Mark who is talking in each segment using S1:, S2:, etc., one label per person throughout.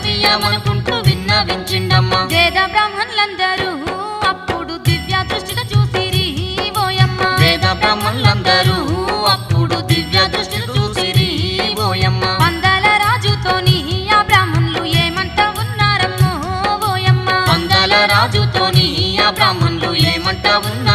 S1: విన్నవియామనుకుంటూ విన్నవించిండమ్మా. వేద బ్రాహ్మణులందరూ అప్పుడు దివ్య దృష్టితో చూసిరి ఓయమ్మ
S2: వేద బ్రాహ్మణులందరూ అప్పుడు దివ్య దృష్టితో చూసిరి ఓయమ్మ
S1: పందాల రాజుతోని ఆ బ్రాహ్మణులు ఏమంట ఉన్నారమ్మో ఓయమ్మ
S2: పందాల రాజుతోని ఆ బ్రాహ్మణులు ఏమంట
S1: ఉన్నారు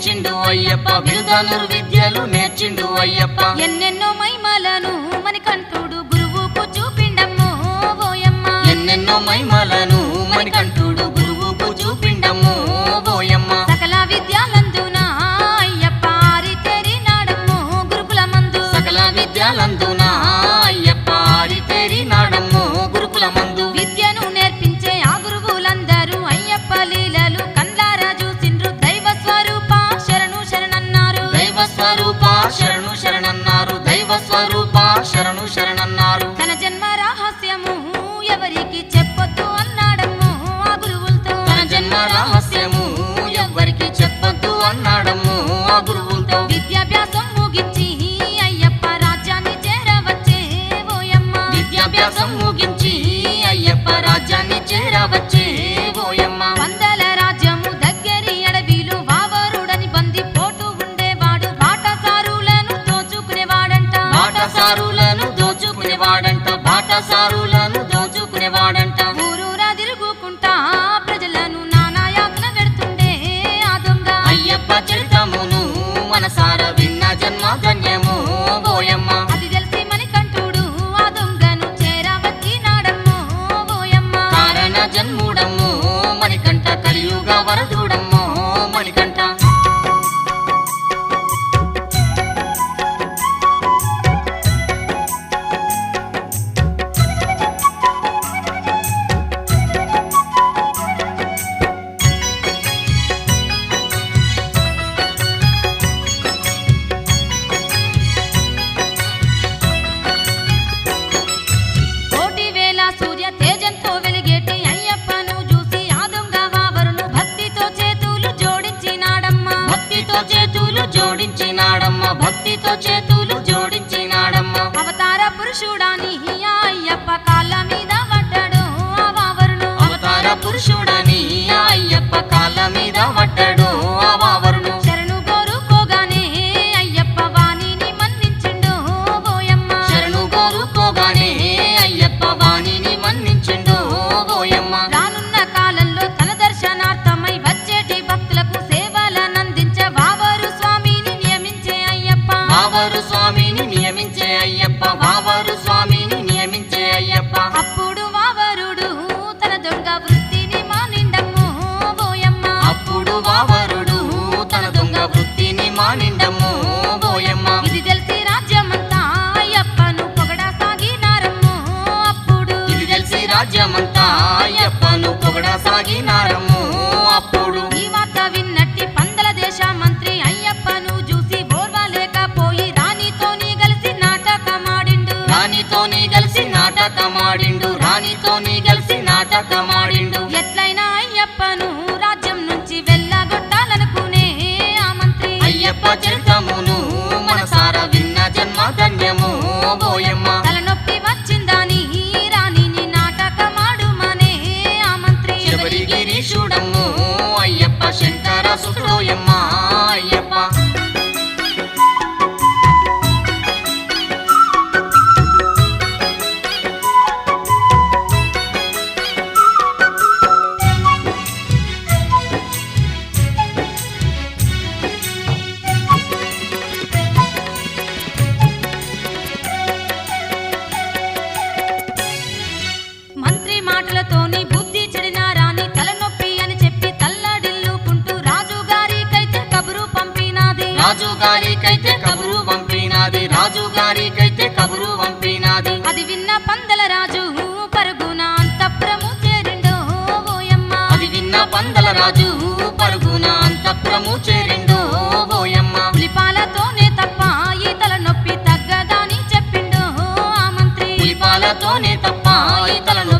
S1: నేర్చిండు అయ్యప్ప.
S2: బిరుద విద్యలు నేర్చిండు అయ్యప్ప.
S1: ఎన్నెన్నో
S2: మైమాలను మని కంటుడు గురువుకు చూపిండమ్మో ఓయమ్మ. ఎన్నెన్నో మైమాలను మని కంటుడు போயம்மா ti to, če
S1: tu తప్ప ఇతరులను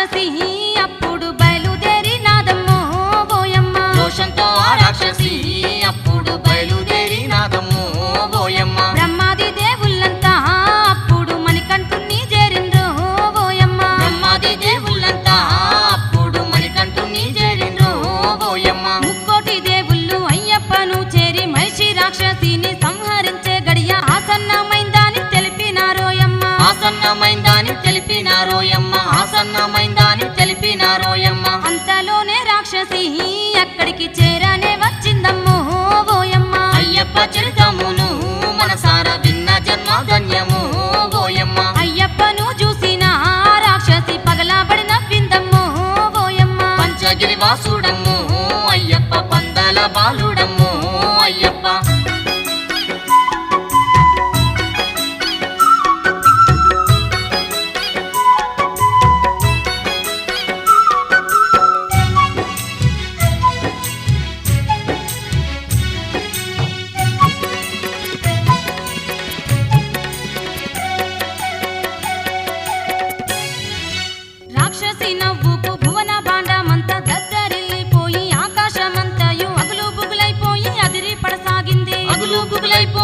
S1: రాక్షసి అప్పుడు బయలుదేరి నాదమ్మో పోయమ్మ
S2: దోషంతో రాక్షసి
S1: అంతలోనే రాక్షసి
S2: ఎక్కడికి చే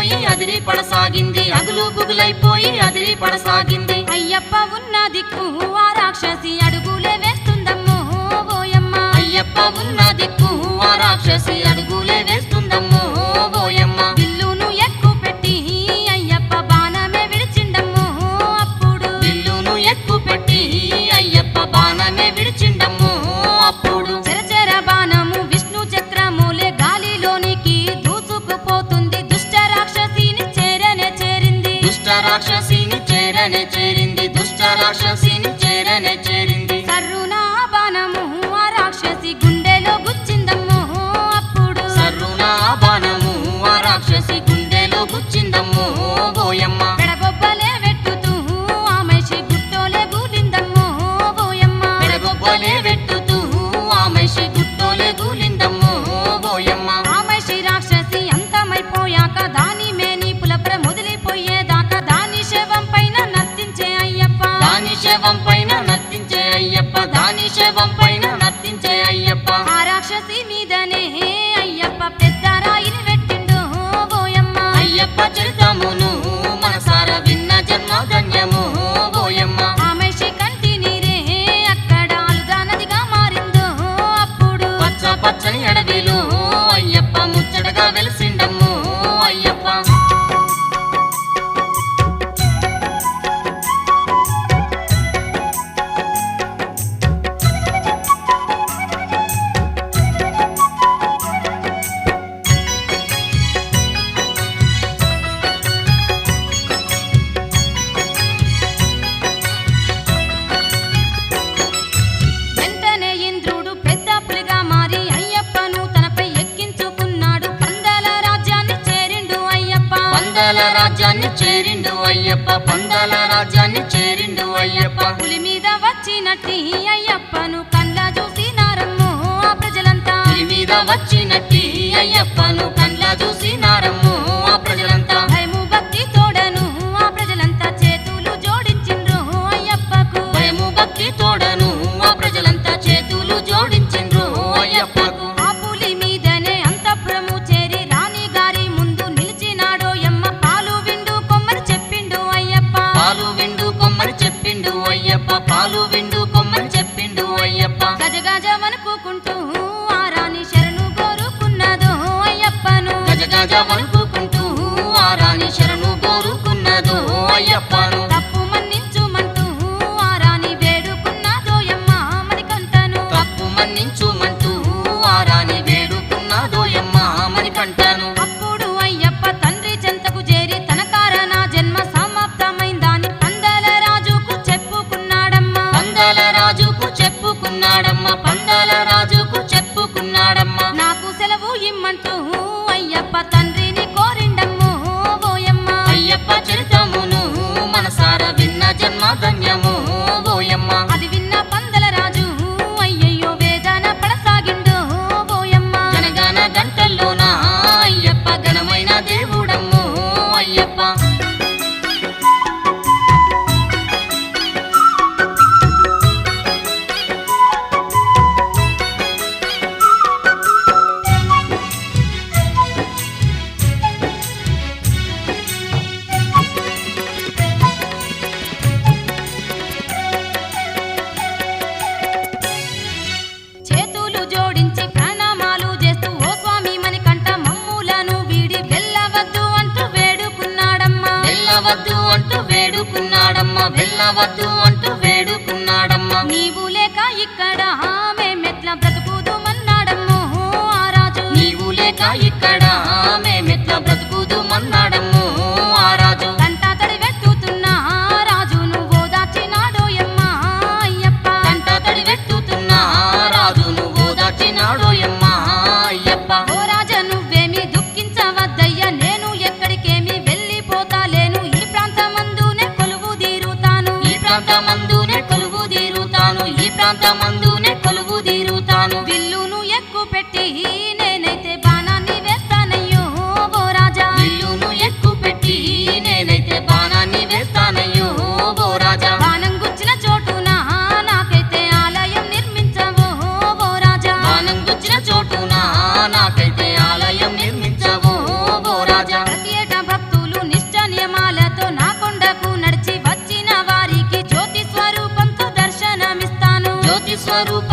S2: పడసాగింది అదిరి పడసాగింది. అగులు గుగులైపోయి అదిరి పడసాగింది.
S1: అయ్యప్ప ఉన్న దిక్కు ఆ రాక్షసి అడుగులే వేస్తుందమ్మో
S2: అయ్యప్ప ఉన్న దిక్కు ఆ రాక్షసి అడుగులే
S1: పులి మీద వచ్చినట్టి అయ్యప్పను కళ్ళ చూసినారమ్మో ప్రజలంతా.
S2: పులి మీద వచ్చినట్టి అయ్యప్పను руку.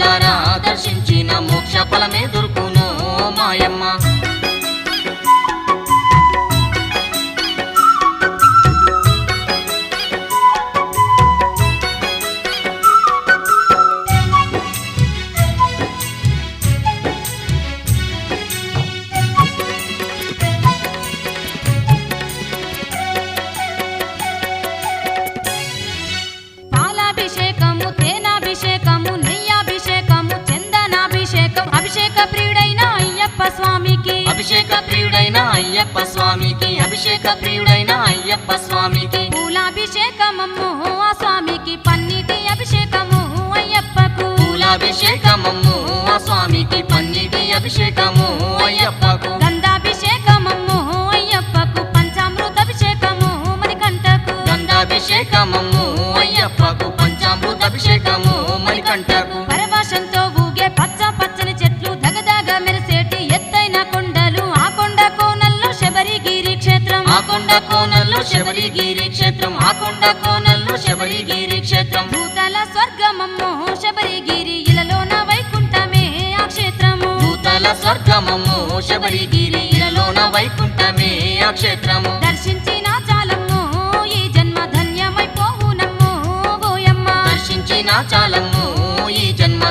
S2: దర్శించిన మోక్ష ఫలమే దొరుకును మాయమ్మ.
S1: స్వామికి.
S2: అభిషేక ప్రియుడైన అయ్యప్ప స్వామికి. అభిషేక ప్రియుడైన అయ్యప్ప స్వామికి.
S1: పూలాభిషేకమమ్ము ఆ స్వామికి. పన్నీటి అభిషేకము అయ్యప్పకు.
S2: పూలాభిషేకమమ్ము ఆ స్వామికి. పన్నీటి అభిషేకము అయ్యప్పకు.
S1: శబరిగిరి క్షేత్రం
S2: ఆకొండ కోనల్లో శబరిగిరి క్షేత్రం.
S1: భూతల స్వర్గమమ్మో శబరిగిరి ఇలలోన వైకుంఠమే ఆ క్షేత్రము.
S2: భూతల స్వర్గమమ్మో శబరిగిరి ఇలలోన వైకుంఠమే ఆ క్షేత్రము.
S1: దర్శించిన చాలమ్మో ఈ జన్మ ధన్యమైపోవునమ్మో గోయమ్మ
S2: దర్శించిన చాలమ్మో ఈ జన్మ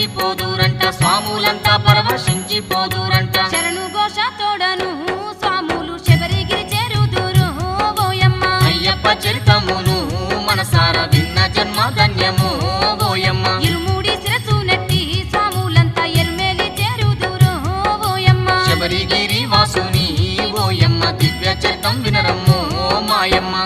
S1: పరవశించిపోదురంట స్వాములంతా
S2: పరవశించిపోదురంట
S1: శరణు ఘోష తోడను స్వాములు శబరిగిరి చేరుదురు. ఓయమ్మ
S2: అయ్యప్ప చరితమును మనసార భిన్న జన్మ ధన్యము. ఓయమ్మ
S1: ఇరుమూడి శిరసు నెట్టి స్వాములంతా ఎరుమేలి చేరుదురు. ఓయమ్మ
S2: శబరిగిరి వాసుని ఓయమ్మ దివ్య చరితం వినరమ్ము. మాయమ్మ.